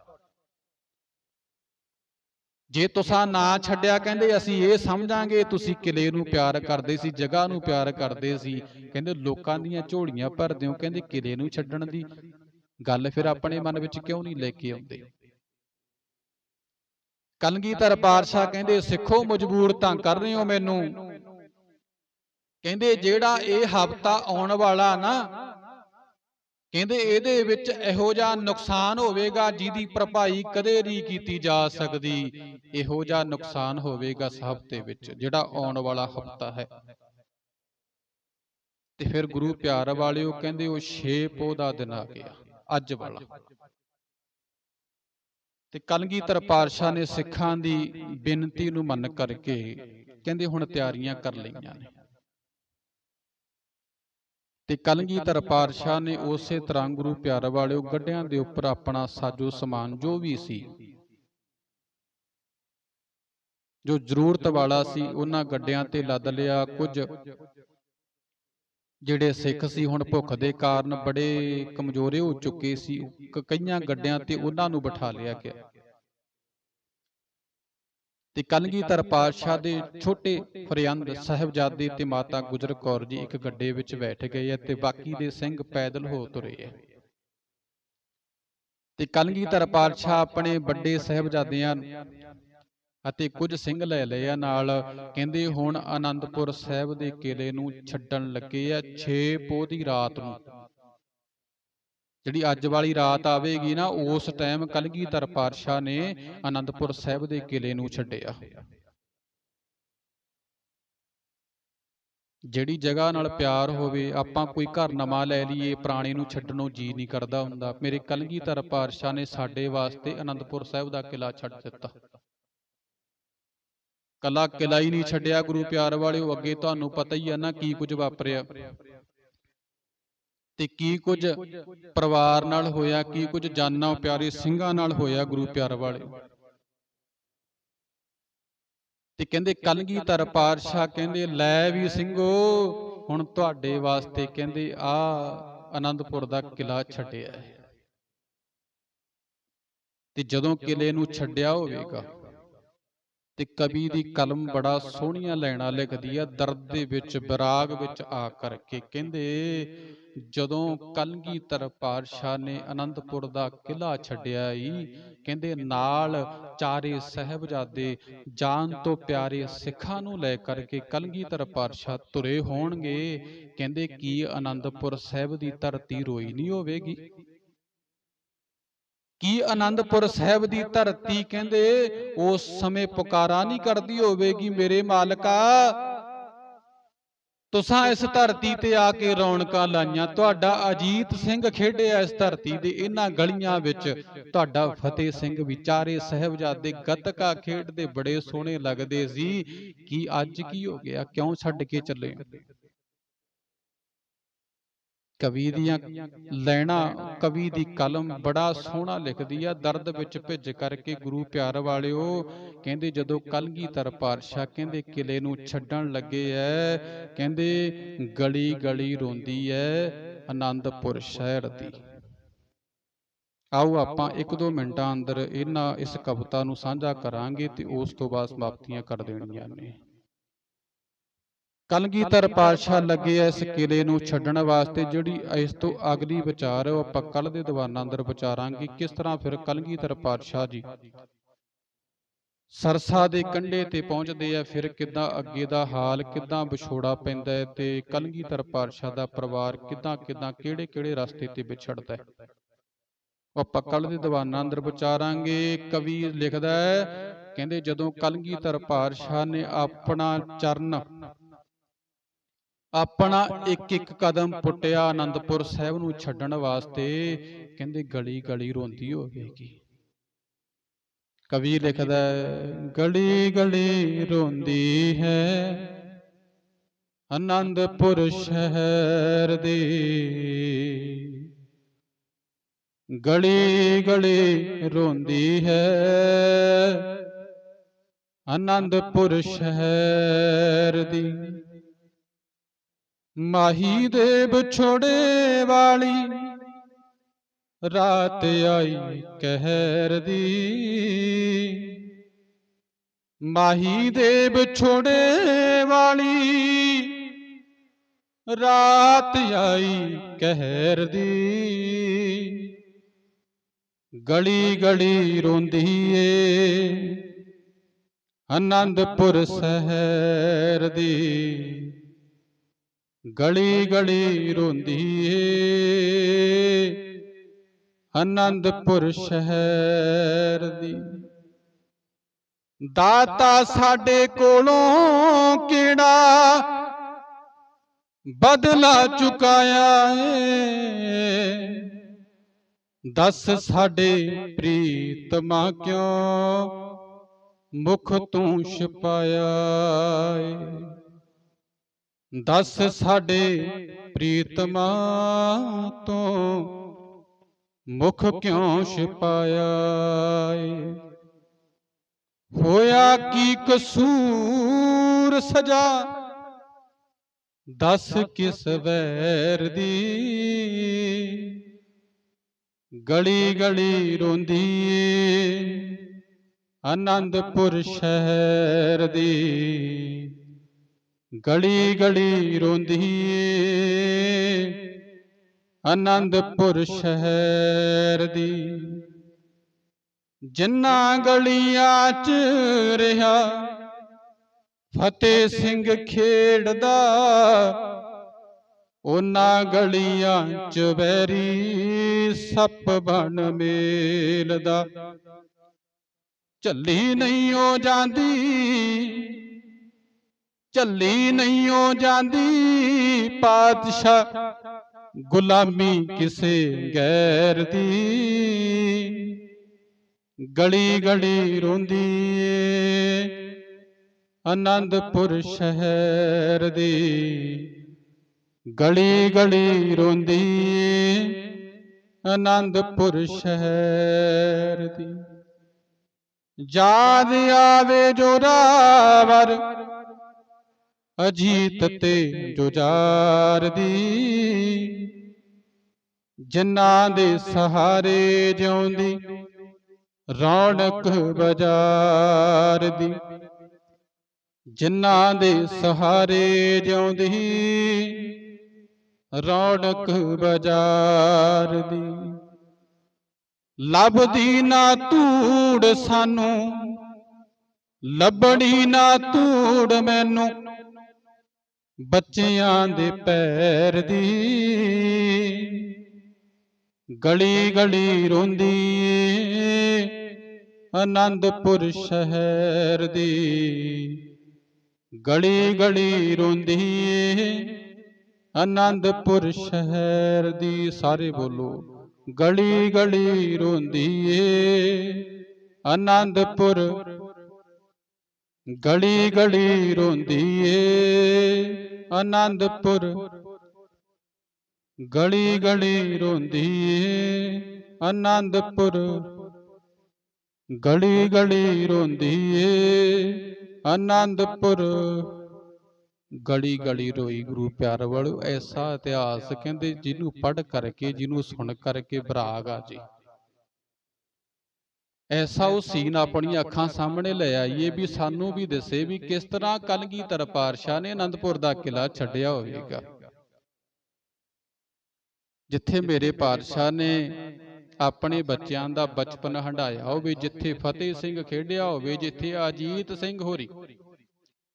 ਜੇ ਤੁਸਾਂ ਨਾ ਛੱਡਿਆ ਕਹਿੰਦੇ ਅਸੀਂ ਇਹ ਸਮਝਾਂਗੇ, ਤੁਸੀਂ ਕਿਲੇ ਨੂੰ ਪਿਆਰ ਕਰਦੇ ਸੀ, ਜਗ੍ਹਾ ਨੂੰ ਪਿਆਰ ਕਰਦੇ ਸੀ। ਕਹਿੰਦੇ ਲੋਕਾਂ ਦੀਆਂ ਝੋਲੀਆਂ ਭਰਦੇ ਹੋ, ਕਹਿੰਦੇ ਕਿਲੇ ਨੂੰ ਛੱਡਣ ਦੀ ਗੱਲ ਫਿਰ ਆਪਣੇ ਮਨ ਵਿੱਚ ਕਿਉਂ ਨਹੀਂ ਲੈ ਕੇ ਆਉਂਦੇ? ਕਲਗੀਧਰ ਪਾਤਸ਼ਾਹ ਕਹਿੰਦੇ, ਸਿੱਖੋ ਮਜਬੂਰ ਤਾਂ ਕਰ ਰਹੇ ਹੋ ਮੈਨੂੰ। ਕਹਿੰਦੇ ਜਿਹੜਾ ਇਹ ਹਫਤਾ ਆਉਣ ਵਾਲਾ ਨਾ ਕਹਿੰਦੇ ਇਹਦੇ ਵਿੱਚ ਇਹੋ ਜਿਹਾ ਨੁਕਸਾਨ ਹੋਵੇਗਾ ਜਿਹਦੀ ਭਰਪਾਈ ਕਦੇ ਨਹੀਂ ਕੀਤੀ ਜਾ ਸਕਦੀ। ਇਹੋ ਜਿਹਾ ਨੁਕਸਾਨ ਹੋਵੇਗਾ ਇਸ ਹਫ਼ਤੇ ਵਿੱਚ, ਜਿਹੜਾ ਆਉਣ ਵਾਲਾ ਹਫਤਾ ਹੈ। ਤੇ ਫਿਰ ਗੁਰੂ ਪਿਆਰ ਵਾਲਿਓ ਕਹਿੰਦੇ ਉਹ 6 ਪੋਹ ਦਾ ਦਿਨ ਆ ਗਿਆ, ਅੱਜ ਵਾਲਾ। ਤੇ ਕਲਗੀਧਰ ਪਾਤਸ਼ਾਹ ਨੇ ਸਿੱਖਾਂ ਦੀ ਬੇਨਤੀ ਨੂੰ ਮੰਨ ਕਰਕੇ ਕਹਿੰਦੇ ਹੁਣ ਤਿਆਰੀਆਂ ਕਰ ਲਈਆਂ ਨੇ। ਤੇ ਕਲਗੀਧਰ ਪਾਤਸ਼ਾਹ ਨੇ ਉਸੇ ਤਰ੍ਹਾਂ ਗੁਰੂ ਪਿਆਰ ਵਾਲਿਓ ਗੱਡਿਆਂ ਦੇ ਉੱਪਰ ਆਪਣਾ ਸਾਜੋ ਸਮਾਨ ਜੋ ਵੀ ਸੀ। ਜੋ ਜ਼ਰੂਰਤ ਵਾਲਾ ਸੀ ਉਹਨਾਂ ਗੱਡਿਆਂ ਤੇ ਲੱਦ ਲਿਆ ਕੁਝ। ਜਿਹੜੇ ਸਿੱਖ ਸੀ ਹੁਣ ਭੁੱਖ ਦੇ ਕਾਰਨ ਬੜੇ ਕਮਜ਼ੋਰੇ ਹੋ ਚੁੱਕੇ ਸੀ। ਕਈਆਂ ਗੱਡਿਆਂ ਤੇ ਉਹਨਾਂ ਨੂੰ ਬਿਠਾ ਲਿਆ ਗਿਆ। ਤੇ ਕਲਗੀਧਰ ਪਾਤਸ਼ਾਹ ਦੇ ਛੋਟੇ ਫਰਿਆੰਦ ਸਾਹਿਬਜ਼ਾਦੇ ਤੇ ਮਾਤਾ ਗੁਜਰ ਕੌਰ ਜੀ ਇੱਕ ਗੱਡੇ ਵਿੱਚ ਬੈਠ ਗਏ ਤੇ ਬਾਕੀ ਦੇ ਸਿੰਘ ਪੈਦਲ ਹੋ ਤੁਰੇ। ਆ ਤੇ ਕਲਗੀਧਰ ਪਾਤਸ਼ਾਹ ਆਪਣੇ ਵੱਡੇ ਸਾਹਿਬਜ਼ਾਦਿਆਂ ਅਤੇ ਕੁਝ ਸਿੰਘ ਲੈ ਲਏ ਆ ਨਾਲ ਕਹਿੰਦੇ ਹੁਣ ਆਨੰਦਪੁਰ ਸਾਹਿਬ ਦੇ ਕਿਲੇ ਨੂੰ ਛੱਡਣ ਲੱਗੇ ਆ 6 ਪੋਹ ਦੀ ਰਾਤ ਨੂੰ। ਜਿਹੜੀ ਅੱਜ ਵਾਲੀ ਰਾਤ ਆਵੇਗੀ ਨਾ, ਉਸ ਟਾਈਮ ਕਲਗੀਧਰ ਪਾਤਸ਼ਾਹ ਨੇ ਆਨੰਦਪੁਰ ਸਾਹਿਬ ਦੇ ਕਿਲੇ ਨੂੰ ਛੱਡਿਆ। ਜਿਹੜੀ ਜਗ੍ਹਾ ਨਾਲ ਪਿਆਰ ਹੋਵੇ, ਆਪਾਂ ਕੋਈ ਘਰ ਨਵਾਂ ਲੈ ਲਈਏ, ਪੁਰਾਣੇ ਨੂੰ ਛੱਡਣ ਨੂੰ ਜੀ ਨਹੀਂ ਕਰਦਾ ਹੁੰਦਾ। ਮੇਰੇ ਕਲਗੀਧਰ ਪਾਤਸ਼ਾਹ ਨੇ ਸਾਡੇ ਵਾਸਤੇ ਆਨੰਦਪੁਰ ਸਾਹਿਬ ਦਾ ਕਿਲਾ ਛੱਡ ਦਿੱਤਾ। ਕਲਾ ਕਿਲਾ ਹੀ ਨਹੀਂ ਛੱਡਿਆ, ਗੁਰੂ ਪਿਆਰ ਵਾਲਿਓ, ਅੱਗੇ ਤੁਹਾਨੂੰ ਪਤਾ ਹੀ ਆ ਨਾ ਕੀ ਕੁਝ ਵਾਪਰਿਆ। ਤੇ ਕੀ ਕੁਝ ਪਰਿਵਾਰ ਨਾਲ ਹੋਇਆ, ਕੀ ਕੁਝ ਜਾਨਾਂ ਪਿਆਰੇ ਸਿੰਘਾਂ ਨਾਲ ਹੋਇਆ ਗੁਰੂ ਪਿਆਰ ਵਾਲੇ? ਤੇ ਕਹਿੰਦੇ, ਕਲਗੀਧਰ ਪਾਤਸ਼ਾਹ ਕਹਿੰਦੇ, ਲੈ ਵੀ ਸਿੰਘੋ, ਹੁਣ ਤੁਹਾਡੇ ਵਾਸਤੇ ਕਹਿੰਦੇ, ਆ ਆਨੰਦਪੁਰ ਦਾ ਕਿਲਾ ਛੱਡਿਆ ਹੈ। ਤੇ ਜਦੋਂ ਕਿਲੇ ਨੂੰ ਛੱਡਿਆ ਹੋਵੇਗਾ ਤੇ ਕਵੀ ਦੀ ਕਲਮ ਬੜਾ ਸੋਹਣੀਆਂ ਲੈਣਾ ਲਿਖਦੀ ਆ ਦਰਦ ਦੇ ਵਿੱਚ ਵਿਰਾਗ ਵਿੱਚ ਆ ਕਰਕੇ ਕਹਿੰਦੇ ਜਦੋਂ ਕਲਗੀਧਰ ਪਾਤਸ਼ਾਹ ਨੇ ਆਨੰਦਪੁਰ ਦਾ ਕਿਲਾ ਛੱਡਿਆ ਈ ਕਹਿੰਦੇ ਨਾਲ ਚਾਰੇ ਸਹਿਬਜ਼ਾਦੇ ਜਾਨ ਤੋਂ ਪਿਆਰੇ ਸਿੱਖਾਂ ਨੂੰ ਲੈ ਕਰਕੇ ਕਲਗੀਧਰ ਪਾਤਸ਼ਾਹ ਤੁਰੇ ਹੋਣਗੇ। ਕਹਿੰਦੇ ਕੀ ਆਨੰਦਪੁਰ ਸਾਹਿਬ ਦੀ ਧਰਤੀ ਰੋਈ ਨਹੀਂ ਹੋਵੇਗੀ? ਕੀ ਆਨੰਦਪੁਰ ਸਾਹਿਬ ਦੀ ਧਰਤੀ ਕਹਿੰਦੇ, ਉਸ ਸਮੇਂ ਪੁਕਾਰਾ ਨਹੀਂ ਕਰਦੀ ਹੋਵੇਗੀ ਮੇਰੇ ਮਾਲਕਾ। ਤੁਸਾਂ ਇਸ ਧਰਤੀ ਤੇ ਆ ਕੇ ਰੌਣਕਾਂ ਲਾਈਆਂ। ਤੁਹਾਡਾ ਅਜੀਤ ਸਿੰਘ ਖੇਡਿਆ ਇਸ ਧਰਤੀ ਦੇ ਇਹਨਾਂ ਗਲੀਆਂ ਵਿੱਚ। ਤੁਹਾਡਾ ਫਤਿਹ ਸਿੰਘ ਵਿਚਾਰੇ ਸਹਿਬਜ਼ਾਦੇ ਗੱਤਕਾ ਖੇਡਦੇ ਬੜੇ ਸੋਹਣੇ ਲੱਗਦੇ ਸੀ। ਕੀ ਅੱਜ ਕੀ ਹੋ ਗਿਆ? ਕਿਉਂ ਛੱਡ ਕੇ ਚੱਲੇ? ਕਵੀ ਦੀਆਂ ਲੈਣਾ ਕਵੀ ਦੀ ਕਲਮ ਬੜਾ ਸੋਹਣਾ ਲਿਖਦੀ ਆ ਦਰਦ ਵਿੱਚ ਭਿੱਜ ਕਰਕੇ ਗੁਰੂ ਪਿਆਰ ਵਾਲਿਓ ਕਹਿੰਦੇ ਜਦੋਂ ਕਲਗੀਧਰ ਪਾਤਸ਼ਾਹ ਕਹਿੰਦੇ ਕਿਲੇ ਨੂੰ ਛੱਡਣ ਲੱਗੇ ਐ ਕਹਿੰਦੇ ਗਲੀ ਗਲੀ ਰੋਂਦੀ ਐ ਆਨੰਦਪੁਰ ਸ਼ਹਿਰ ਦੀ। ਆਓ ਆਪਾਂ ਇੱਕ ਦੋ ਮਿੰਟਾਂ ਅੰਦਰ ਇਹਨਾਂ ਇਸ ਕਵਿਤਾ ਨੂੰ ਸਾਂਝਾ ਕਰਾਂਗੇ ਤੇ ਉਸ ਤੋਂ ਬਾਅਦ ਸਮਾਪਤੀਆਂ ਕਰ ਦੇਣੀਆਂ ਨੇ। ਕਲਗੀਧਰ ਪਾਤਸ਼ਾਹ ਲੱਗੇ ਐ ਇਸ ਕਿਲੇ ਨੂੰ ਛੱਡਣ ਵਾਸਤੇ ਜਿਹੜੀ ਇਸ ਤੋਂ ਅਗਲੀ ਵਿਚਾਰ ਹੈ, ਉਹ ਆਪਾਂ ਕੱਲ ਦੇ ਦੀਵਾਨਾਂ ਅੰਦਰ ਵਿਚਾਰਾਂਗੇ। ਕਿਸ ਤਰ੍ਹਾਂ ਫਿਰ ਕਲਗੀਧਰ ਪਾਤਸ਼ਾਹ ਜੀ? ਸਰਸਾ ਦੇ ਕੰਢੇ ਤੇ ਪਹੁੰਚਦੇ ਆ, ਫਿਰ ਕਿੱਦਾਂ ਅੱਗੇ ਦਾ ਹਾਲ, ਕਿੱਦਾਂ ਵਿਛੋੜਾ ਪੈਂਦਾ ਹੈ ਤੇ ਕਲਗੀਧਰ ਪਾਤਸ਼ਾਹ ਦਾ ਪਰਿਵਾਰ ਕਿੱਦਾਂ ਕਿੱਦਾਂ, ਕਿਹੜੇ ਕਿਹੜੇ ਰਸਤੇ ਤੇ ਵਿਛੜਦਾ ਹੈ? ਆਪਾਂ ਕੱਲ ਦੇ ਦੀਵਾਨਾਂ ਅੰਦਰ ਵਿਚਾਰਾਂਗੇ। ਕਵੀ ਲਿਖਦਾ ਹੈ, ਕਹਿੰਦੇ ਜਦੋਂ ਕਲਗੀਧਰ ਪਾਤਸ਼ਾਹ ਨੇ ਆਪਣਾ ਚਰਨ ਆਪਣਾ ਇੱਕ ਇੱਕ ਕਦਮ ਪੁੱਟਿਆ ਆਨੰਦਪੁਰ ਸਾਹਿਬ ਨੂੰ ਛੱਡਣ ਵਾਸਤੇ। ਕਹਿੰਦੇ ਗਲੀ ਗਲੀ ਰੋਂਦੀ ਹੋਵੇਗੀ ਕਵੀ ਲਿਖਦਾ ਹੈ, ਗਲੀ ਗਲੀ ਰੋਂਦੀ ਹੈ। ਆਨੰਦਪੁਰ ਸ਼ਹਿਰ ਦੀ ਗਲੀ ਗਲੀ ਰੋਂਦੀ ਹੈ। ਆਨੰਦਪੁਰ ਸ਼ਹਿਰ ਦੀ ਮਾਹੀ ਦੇ ਵਿਛੋੜੇ ਵਾਲੀ। ਰਾਤ ਆਈ ਕਹਿਰ ਦੀ। ਮਾਹੀ ਦੇ ਵਿਛੋੜੇ ਵਾਲੀ। ਰਾਤ ਆਈ ਕਹਿਰ ਦੀ। ਗਲੀ ਗਲੀ ਰੋਂਦੀ ਏ। ਆਨੰਦਪੁਰ ਸ਼ਹਿਰ ਦੀ। ਗਲੀ ਗਲੀ ਰੋਂਦੀ ਏ। ਆਨੰਦਪੁਰ ਸ਼ਹਿਰ ਦੀ। ਦਾਤਾ ਸਾਡੇ ਕੋਲੋਂ ਕਿਹੜਾ ਬਦਲਾ ਚੁਕਾਇਆ ਏ? ਦੱਸ ਸਾਡੇ ਪ੍ਰੀਤਮਾ ਕਿਉਂ ਮੁਖ ਤੂੰ ਛਪਾਇਆ ਏ? ਦਸ ਸਾਡੇ ਪ੍ਰੀਤਮਾ ਤੋਂ ਮੁਖ ਕਿਉਂ ਛਪਾਇਆ ਏ? ਹੋਇਆ ਕੀ ਕਸੂਰ ਸਜਾ? ਦਸ ਕਿਸ ਵੈਰ ਦੀ? ਗਲੀ ਗਲੀ ਰੋਂਦੀ ਏ, ਆਨੰਦਪੁਰ ਸ਼ਹਿਰ ਦੀ। ਗਲੀ ਗਲੀ ਰੋਂਦੀ ਏ ਆਨੰਦਪੁਰ ਸ਼ਹਿਰ ਦੀ। ਜਿੰਨਾ ਗਲੀਆਂ ਚ ਰਿਹਾ ਫਤਿਹ ਸਿੰਘ ਖੇਡਦਾ ਉਹਨਾਂ ਗਲੀਆਂ ਚ ਬੈਰੀ ਸੱਪ ਬਣ ਮੇਲਦਾ। ਝੱਲੀ ਨਹੀਂ ਓ ਜਾਂਦੀ। ਝੱਲੀ ਨਹੀਂ ਹੋ ਜਾਂਦੀ, ਪਾਤਸ਼ਾਹ ਗੁਲਾਮੀ ਕਿਸੇ ਗੈਰ ਦੀ। ਗਲੀ ਗਲੀ ਰੋਂਦੀ ਏ ਆਨੰਦਪੁਰ ਸ਼ਹਿਰ ਦੀ। ਗਲੀ ਗਲੀ ਰੋਂਦੀ ਏ ਆਨੰਦਪੁਰ ਸ਼ਹਿਰ ਦੀ। ਯਾਦ ਆਵੇ ਜੋ ਜੋਰਾਵਰ ਅਜੀਤ ਤੇ ਜੁਝਾਰ ਦੀ ਜਿਨ੍ਹਾਂ ਦੇ ਸਹਾਰੇ ਜਿਉਂਦੀ ਰੌਣਕ ਬਾਜ਼ਾਰ ਦੀ ਜਿਨ੍ਹਾਂ ਦੇ ਸਹਾਰੇ ਜਿਉਂਦੀ ਰੌਣਕ ਬਾਜ਼ਾਰ ਦੀ ਲੱਭਦੀ ਨਾ ਧੂੜ ਸਾਨੂੰ ਲੱਭਣੀ ਨਾ ਧੂੜ ਮੈਨੂੰ ਬੱਚਿਆਂ ਦੇ ਪੈਰ ਦੀ ਗਲੀ ਗਲੀ ਰੋਂਦੀ ਏ। ਆਨੰਦਪੁਰ ਸ਼ਹਿਰ ਦੀ ਗਲੀ ਗਲੀ ਰੋਂਦੀ ਏ। ਆਨੰਦਪੁਰ ਸ਼ਹਿਰ ਦੀ ਸਾਰੇ ਬੋਲੋ। ਗਲੀ ਗਲੀ ਰੋਂਦੀ ਏ। ਆਨੰਦਪੁਰ ਗਲੀ ਗਲੀ ਰੋਂਦੀ ਏ। ਆਨੰਦਪੁਰ ਗਲੀ ਗਲੀ ਰੋਂਦੀ ਏ ਆਨੰਦਪੁਰ ਗਲੀ ਗਲੀ ਰੋਂਦੀ ਏ ਆਨੰਦਪੁਰ ਗਲੀ ਗਲੀ ਰੋਈ ਗੁਰੂ ਪਿਆਰ ਵਾਲੋ, ਐਸਾ ਇਤਿਹਾਸ ਕਹਿੰਦੇ ਜਿਹਨੂੰ ਪੜ੍ਹ ਕਰਕੇ, ਜਿਹਨੂੰ ਸੁਣ ਕਰਕੇ ਬਰਾਗ ਆ ਜੀ। ਐਸਾ ਉਹ ਸੀਨ ਆਪਣੀਆਂ ਅੱਖਾਂ ਸਾਹਮਣੇ ਲੈ ਆਈਏ ਵੀ ਸਾਨੂੰ ਵੀ ਦੱਸੇ ਵੀ ਕਿਸ ਤਰ੍ਹਾਂ ਕਲਗੀਧਰ ਪਾਤਸ਼ਾਹ ਨੇ ਅਨੰਦਪੁਰ ਦਾ ਕਿਲਾ ਛੱਡਿਆ ਹੋਵੇਗਾ। ਜਿੱਥੇ ਮੇਰੇ ਪਾਤਸ਼ਾਹ ਨੇ ਆਪਣੇ ਬੱਚਿਆਂ ਦਾ ਬਚਪਨ ਹੰਡਾਇਆ ਹੋਵੇ, ਜਿੱਥੇ ਫਤਿਹ ਸਿੰਘ ਖੇਡਿਆ ਹੋਵੇ, ਜਿੱਥੇ ਅਜੀਤ ਸਿੰਘ ਹੋਰੀ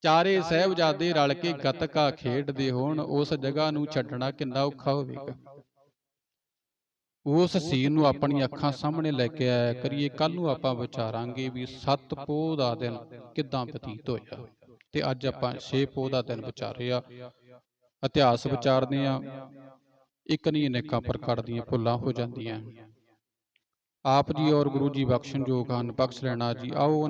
ਚਾਰੇ ਸਹਿਬਜ਼ਾਦੇ ਰਲ ਕੇ ਗੱਤਕਾ ਖੇਡਦੇ ਹੋਣ, ਉਸ ਜਗ੍ਹਾ ਨੂੰ ਛੱਡਣਾ ਕਿੰਨਾ ਔਖਾ ਹੋਵੇਗਾ। ਉਸ ਸੀਨ ਨੂੰ ਆਪਣੀਆਂ ਅੱਖਾਂ ਸਾਹਮਣੇ ਲੈ ਕੇ ਆਇਆ ਕਰੀਏ ਕੱਲ ਨੂੰ ਆਪਾਂ ਵਿਚਾਰਾਂਗੇ ਵੀ ਸੱਤ ਪੋਹ ਦਾ ਦਿਨ ਕਿਦਾਂ ਬਤੀਤ ਹੋਇਆ। ਤੇ ਅੱਜ ਆਪਾਂ ਛੇ ਪੋਹ ਦਾ ਦਿਨ ਵਿਚਾਰੇ ਆ। ਇਤਿਹਾਸ ਵਿਚਾਰਦੇ ਆ ਇੱਕ ਨਹੀਂ ਅਨੇਕਾਂ ਪ੍ਰਕਾਰ ਦੀਆਂ ਭੁੱਲਾਂ ਹੋ ਜਾਂਦੀਆਂ। ਆਪ ਜੀ ਔਰ ਗੁਰੂ ਜੀ ਬਖਸ਼ਣਯੋਗ ਹਨ ਬਖਸ਼ ਲੈਣਾ ਜੀ ਆਓ